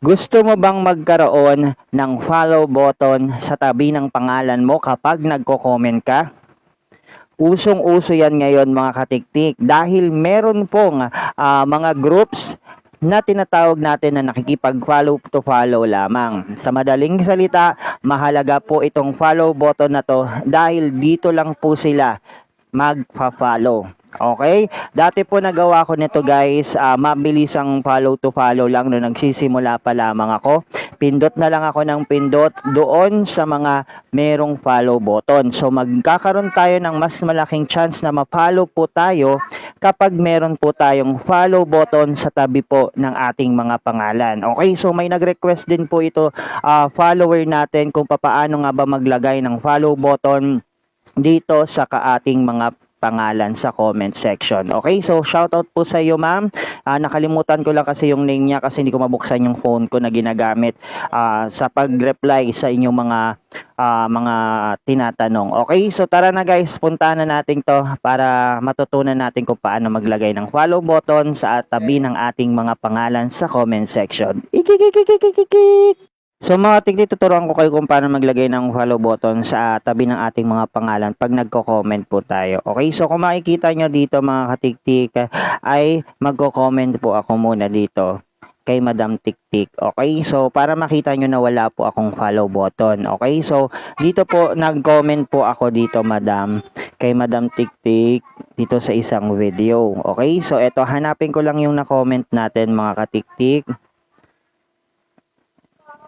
Gusto mo bang magkaroon ng follow button sa tabi ng pangalan mo kapag nagko-comment ka? Usong-uso yan ngayon mga katiktik dahil meron pong ah, mga groups na tinatawag natin na nakikipag-follow to follow lamang. Sa madaling salita, mahalaga po itong follow button na to dahil dito lang po sila magpa-follow. Okay? Dati po nagawa ko nito guys, ah, mabilis ang follow to follow lang nung nagsisimula pa lamang ako. Pindot na lang ako ng pindot doon sa mga merong follow button. So magkakaroon tayo ng mas malaking chance na ma-follow po tayo kapag meron po tayong follow button sa tabi po ng ating mga pangalan. Okay, so may nag-request din po ito ah, follower natin kung papaano nga ba maglagay ng follow button dito sa kaating mga pangalan sa comment section. Okay, so shoutout po sa iyo ma'am. Ah, nakalimutan ko lang kasi yung name niya kasi hindi ko mabuksan yung phone ko na ginagamit ah, sa pag-reply sa inyong mga ah, mga tinatanong. Okay, so tara na guys, puntahan na natin to para matutunan natin kung paano maglagay ng follow button sa tabi ng ating mga pangalan sa comment section. Ikikikikikikik! So mga tigli, tuturuan ko kayo kung paano maglagay ng follow button sa tabi ng ating mga pangalan pag nagko-comment po tayo. Okay, so kung makikita nyo dito mga katiktik, ay magko-comment po ako muna dito kay Madam Tiktik. Okay, so para makita nyo na wala po akong follow button. Okay, so dito po nag-comment po ako dito Madam kay Madam Tiktik dito sa isang video. Okay, so eto hanapin ko lang yung na-comment natin mga katiktik.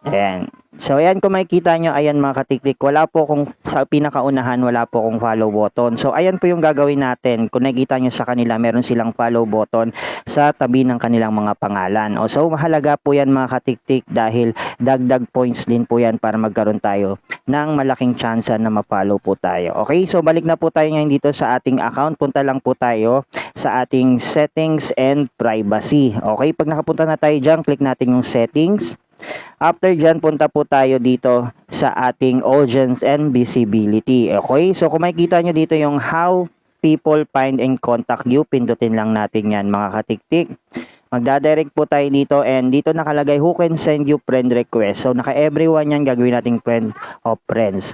Ayan. So, ayan kung makikita nyo, ayan mga katiktik, wala po kung sa pinakaunahan, wala po kung follow button. So, ayan po yung gagawin natin. Kung nakikita nyo sa kanila, meron silang follow button sa tabi ng kanilang mga pangalan. O, so, mahalaga po yan mga katiktik dahil dagdag points din po yan para magkaroon tayo ng malaking chance na ma-follow po tayo. Okay, so balik na po tayo ngayon dito sa ating account. Punta lang po tayo sa ating settings and privacy. Okay, pag nakapunta na tayo dyan, click natin yung settings. After dyan, punta po tayo dito sa ating audience and visibility. Okay, so kung makikita nyo dito yung how people find and contact you, pindutin lang natin yan mga katiktik. Magdadirect po tayo dito and dito nakalagay who can send you friend request. So naka everyone yan gagawin nating friend of friends.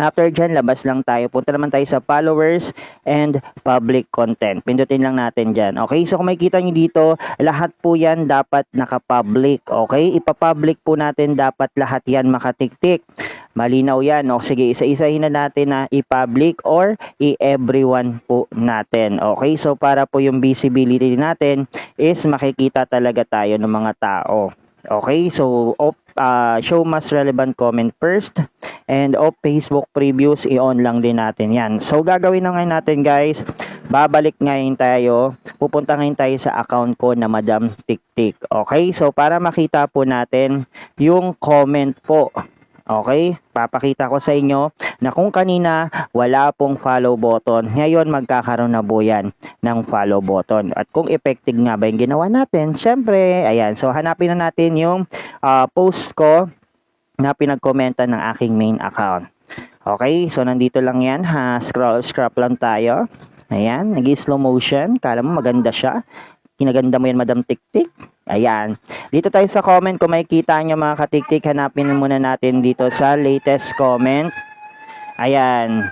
After dyan, labas lang tayo. Punta naman tayo sa followers and public content. Pindutin lang natin dyan. Okay, so kung makikita nyo dito, lahat po yan dapat naka-public. Okay, ipapublic po natin dapat lahat yan makatiktik. Malinaw yan. O, sige, isa-isahin na natin na i-public or i-everyone po natin. Okay, so para po yung visibility natin is makikita talaga tayo ng mga tao. Okay, so op, ah, show mas relevant comment first and of Facebook previews i-on lang din natin yan. So gagawin na ngayon natin guys, babalik ngayon tayo, pupunta ngayon tayo sa account ko na Madam Tiktik. Okay, so para makita po natin yung comment po. Okay, papakita ko sa inyo na kung kanina wala pong follow button, ngayon magkakaroon na po yan ng follow button. At kung effective nga ba yung ginawa natin, syempre, ayan, so hanapin na natin yung ah, post ko na pinagkomenta ng aking main account. Okay, so nandito lang yan, ha, scroll, scrap lang tayo. Ayan, nag-slow motion, kala mo maganda siya. Kinaganda mo yan, Madam Tiktik. Ayan. Dito tayo sa comment, kung makikita nyo mga katiktik, hanapin muna natin dito sa latest comment. Ayan.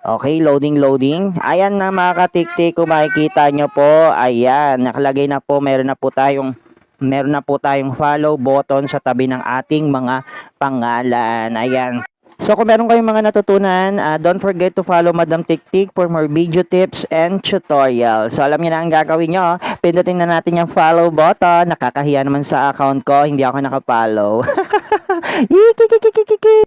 Okay, loading, loading. Ayan na mga katiktik, kung makikita nyo po, ayan, nakalagay na po, meron na po tayong meron na po tayong follow button sa tabi ng ating mga pangalan. Ayan. So kung meron kayong mga natutunan, ah, don't forget to follow Madam Tiktik for more video tips and tutorials. So alam niyo na ang gagawin nyo. Pindutin na natin yung follow button. Nakakahiya naman sa account ko. Hindi ako nakapollow.